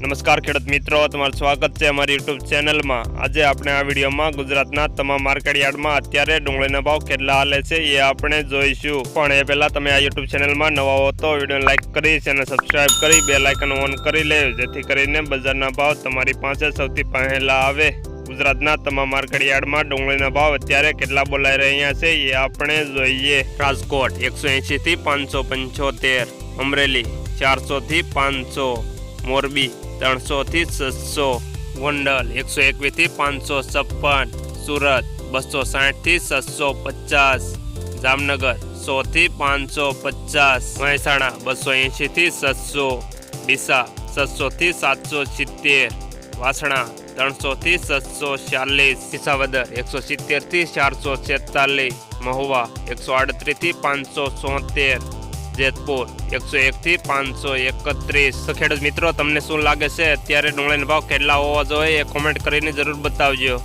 નમસ્કાર ખેડૂત મિત્રો, તમારું સ્વાગત છે અમારી યુટ્યુબ ચેનલમાં. આજે આપણે આ વિડીયોમાં ગુજરાતના તમામ માર્કેટ યાર્ડમાં અત્યારે ડુંગળીના ભાવ કેટલા હાલે છે એ આપણે જોઈશું. પણ એ પહેલાં તમે આ યુટ્યુબ ચેનલમાં નવા હો તો વીડિયો લાઇક કરી ચેનલ સબસ્ક્રાઇબ કરી, બે લાઇકન ઓન કરી લેજો જેથી કરીને બજારના ભાવ તમારી પાસે સૌથી પહેલાં આવે. ગુજરાતના તમામ માર્કેટ યાર્ડમાં ડુંગળીના ભાવ અત્યારે કેટલા બોલાઈ રહ્યા છે એ આપણે જોઈએ. રાજકોટ એકસો એંશી થી પાંચસો પંચોતેર, અમરેલી ચારસોથી પાંચસો મોરબી ત્રણસો થી છસો ગોંડલ એકસો એકવીસ થી પાંચસો છપ્પન સુરત બસો સાઠ થી છસો પચાસ જામનગર સો થી પાંચસો પચાસ મહેસાણા બસો એંશી થી છસો ડીસા છસો થી સાતસો સિત્તેર વાસણા ત્રણસો થી છસો ચાલીસ વિસાવદર એકસો સિત્તેર થી ચારસો છેતાલીસ મહુવા એકસો આડત્રીસ થી પાંચસો સોતેર જેતપુર એકસો એકથી પાંચસો એકત્રીસ. તો ખેડૂત મિત્રો, તમને શું લાગે છે? અત્યારે ડુંગળીનો ભાવ કેટલા હોવા જોઈએ? એ કોમેન્ટ કરીને જરૂર બતાવજો.